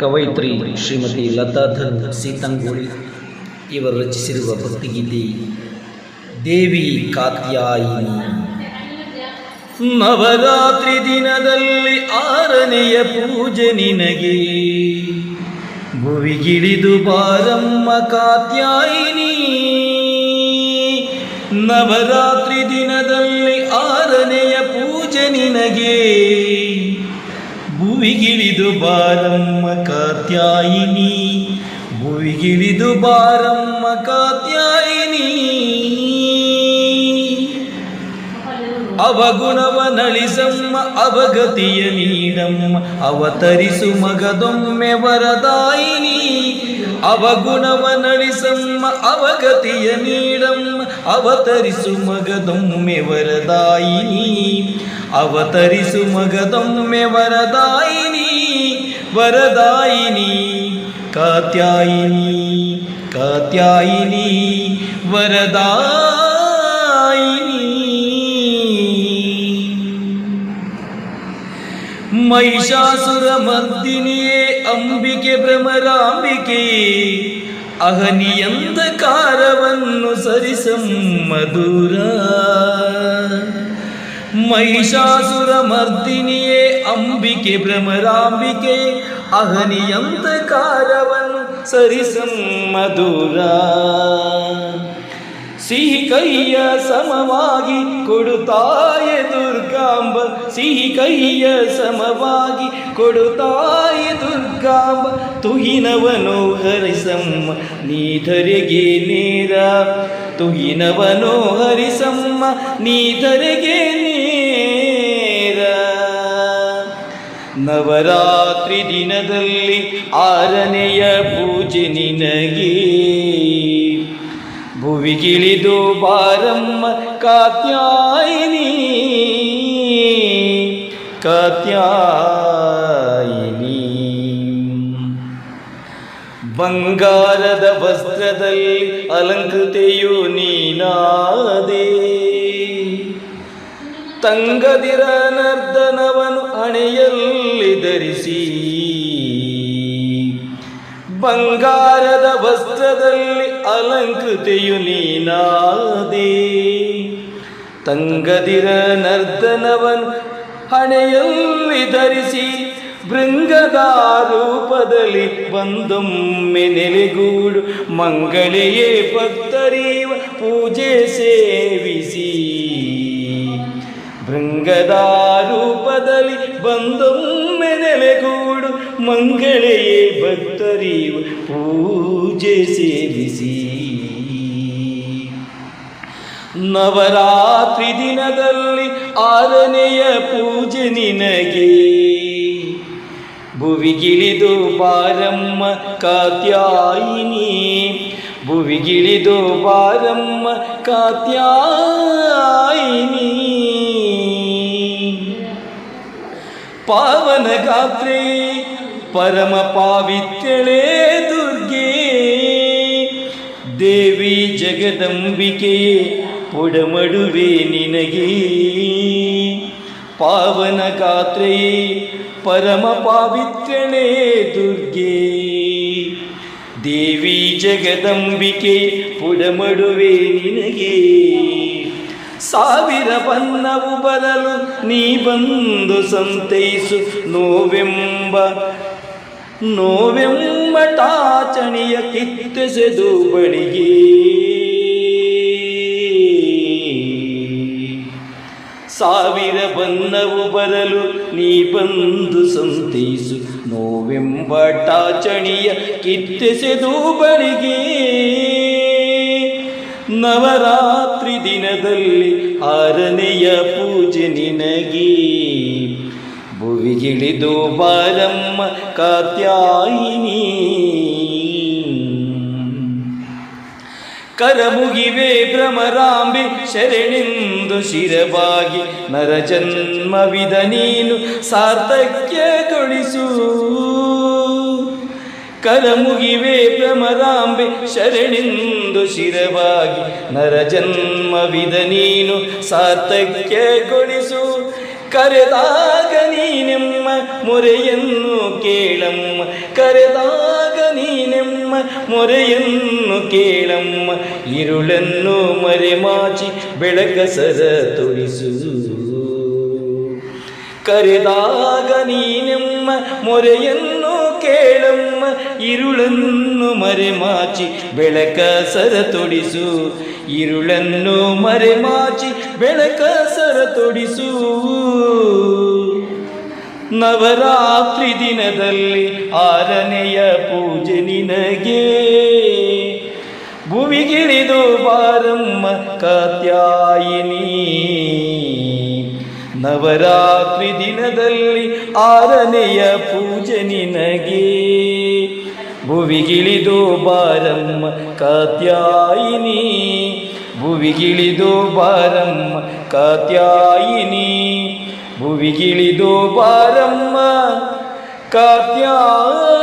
ಕವಯಿತ್ರಿ ಶ್ರೀಮತಿ ಲತಾಧನ್ ಸೀತಂಗೋಳಿ ಇವರು ರಚಿಸಿರುವ ಭಕ್ತಿಗೀತೆ, ದೇವಿ ಕಾತ್ಯಾಯಿನಿ. ನವರಾತ್ರಿ ದಿನದಲ್ಲಿ ಆರನೆಯ ಪೂಜೆ ನಿನಗೆ. ಭುವಿಗಿಳಿದು ಬಾರಮ್ಮ ಕಾತ್ಯಾಯಿನಿ. ನವರಾತ್ರಿ ದಿನದಲ್ಲಿ ಆರನೆಯ ಪೂಜೆ ನಿನಗೆ. ಭುವಿಗಿಳಿದು ಬಾರಮ್ಮ ಕಾತ್ಯಾಯಿನಿ. ಭುವಿಗಿಳಿದು ಬಾರಮ್ಮ ಕಾತ್ಯಾಯಿನಿ. ಅವಗುಣವ ನಳಿಸಮ್ಮ ಅವಗತಿಯ ನೀಡಮ್ಮ. ಅವತರಿಸು ಮಗದೊಮ್ಮೆ ವರದಾಯಿನಿ. ಅವಗುಣವ ನಳಿಸಮ್ಮ ಅವಗತಿಯ ನೀಡಮ್ಮ ಅವತರಿಸು ಮಗದೊಮ್ಮೆ ವರದಾಯಿನಿ ಅವತರಿಸು ಮಗದೊಮ್ಮೆ ವರದಾಯಿನಿ ವರದಾಯಿನಿ ಕಾತ್ಯಾಯಿನಿ ಕಾತ್ಯಾಯಿನಿ ವರದಾಯಿನಿ ಮಹಿಷಾಸುರ ಮರ್ದಿನಿಯೇ ಅಂಬಿಕೆ ಭ್ರಮರಾಂಬಿಕೆ ಅಹನಿಯಂಧಕಾರವನ್ನು ಸರಿಸಮ್ಮಧುರ ಮಹಿಷಾಸುರ ಮರ್ದಿನಿಯೇ ಅಂಬಿಕೆ ಭ್ರಮರಾಂಬಿಕೆ ಅಹನಿಯಂಧಕಾರವನ್ನು ಸರಿಸಮ್ಮಧುರ ಸಿಹಿ ಕೈಯ ಸಮವಾಗಿ ಕೊಡುತ್ತಾಯೆ ದುರ್ಗಾಂಬ. ಸಿಹಿ ಕೈಯ ಸಮವಾಗಿ ಕೊಡುತ್ತಾಯೆ ದುರ್ಗಾಂಬ. ತುಹಿನವನು ಹರಿಸಮ್ಮ, ನೀಧರೆಗೆ ನೀರ. ತುಹಿನವನು ಹರಿಸಮ್ಮ, ನೀಧರೆಗೆ ನೀರ. ನವರಾತ್ರಿ ದಿನದಲ್ಲಿ ಆರನೆಯ ಪೂಜೆ ನಿನಗೆ. ಭುವಿಗಿಳಿದು ಬಾರಮ್ಮ ಕಾತ್ಯಾಯಿನಿ ಕಾತ್ಯಾಯಿನಿ ಬಂಗಾರದ ವಸ್ತ್ರದಲ್ಲಿ ಅಲಂಕೃತೆಯು ನೀನಾದೆ ತಂಗದಿರ ನರ್ದನವನು ಹಣೆಯಲ್ಲಿ ಧರಿಸಿ ಬಂಗಾರದ ವಸ್ತ್ರದಲ್ಲಿ ಅಲಂಕೃತೆಯು ನೀನಾದೆ. ತಂಗದಿರ ನರ್ದನವನು ಹಣೆಯಲ್ಲಿ ಧರಿಸಿ ಭೃಂಗದ ರೂಪದಲ್ಲಿ ಬಂದೊಮ್ಮೆ ನೆಲೆಗೂಡು ಮಂಗಳೆಯೇ ಭಕ್ತರೀವ ಪೂಜೆ ಸೇವಿಸಿ. ಭೃಂಗದ ರೂಪದಲ್ಲಿ ಬಂದೊಮ್ಮೆ ನೆಲೆಗೂಡು ಮಂಗಳೆಯೇ ಭಕ್ತರಿ ಪೂಜೆ ಸೇವಿಸಿ. ನವರಾತ್ರಿ ದಿನದಲ್ಲಿ ಆರನೆಯ ಪೂಜೆ ನಿನಗೆ. ಭುವಿಗಿಳಿದು ಬಾರಮ್ಮ ಕಾತ್ಯಾಯಿನಿ. ಭುವಿಗಿಳಿದು ಬಾರಮ್ಮ ಕಾತ್ಯಾಯಿನಿ. ಪಾವನ ಗಾತ್ರೆ ಪರಮ ಪಾವಿತ್ಯಳೇ ದುರ್ಗೆ. ದೇವಿ ಜಗದಂಬಿಕೆಯೇ, ಒಡಮಡುವೆ ನಿನಗೆ. ಪಾವನ ಗಾತ್ರೆಯೇ, ಪರಮ ಪಾವಿತ್ಯಳೇ ದುರ್ಗೆ. ದೇವಿ ಜಗದಂಬಿಕೆ ಪುಡಮಡುವೆ ನಿನಗೆ. ಸಾವಿರ ಬನ್ನವು ಬರಲು ನೀ ಬಂದು ಸಂತೈಸು ನೋವೆಂಬ ನೋವೆಂಬ ಟಾಚಣಿಯ ಕಿತ್ತೆಸೆದು ಬಳಿಗೆ ಸಾವಿರ ಬನ್ನವು ಬರಲು ನೀ ಬಂದು ಸಂತೈಸು. ನೋವೆಂಬಟಾಚಣಿಯ ಕಿತ್ತೆಸೆದು ಬಳಿಗೆ ನವರಾತ್ರಿ ದಿನದಲ್ಲಿ ಆರನೆಯ ಪೂಜೆ ನಿನಗೆ. ಭುವಿಗಿಳಿದು ಬಾರಮ್ಮ ಕಾತ್ಯಾಯಿನಿ. ಕರಮುಗಿವೆ ಭ್ರಮರಾಂಬಿ ಶರಣೆಂದು ಶಿರವಾಗಿ ನರಜನ್ಮವಿದ ನೀನು ಸಾರ್ಥಕ್ಯಗೊಳಿಸು ಕರಮುಗಿವೆ ಭ್ರಮರಾಂಬೆ ಶರಣೆಂದು ಶಿರವಾಗಿ ನರಜನ್ಮವಿದ ನೀನು ಸಾರ್ಥಕ್ಯಗೊಳಿಸು കരുതാകനീനമ്മ മുരയെന്നു കേളമ്മ കരുതാകനീനമ്മ മുരയെന്നു കേളമ്മ ഇരുളെന്നു മരമാച്ചി ಬೆಳಗಸರ ತುಳಿಸು ಕರೆದಾಗ ನೀನೆಮ್ಮ ಮೊರೆಯನ್ನು ಇರುಳನ್ನು ಮರೆಮಾಚಿ മരമാച്ചി ಬೆಳಕ ಸರ ತೊಡಿಸು. ഇരുളന്നു മരമാച്ചി ಬೆಳಕ ಸರ ತೊಡಿಸು. ನವರಾತ್ರಿ ದಿನದಲ್ಲಿ ಆರನೆಯ ಪೂಜೆ ನಿನಗೆ. ಭುವಿಗಿಳಿದು ಬಾರಮ್ಮ ಕಾತ್ಯಾಯಿನಿ. ನವರಾತ್ರಿ ದಿನದಲ್ಲಿ ಆರನೆಯ ಪೂಜೆ ನಿನಗೆ. ಭುವಿಗಿಳಿದು ಬಾರಮ್ಮ ಕಾತ್ಯಾಯಿನಿ ಭುವಿಗಿಳಿದು ಬಾರಮ್ಮ ಕಾತ್ಯಾಯಿನಿ ಭುವಿಗಿಳಿದು ಬಾರಮ್ಮ ಕಾತ್ಯಾಯಿನಿ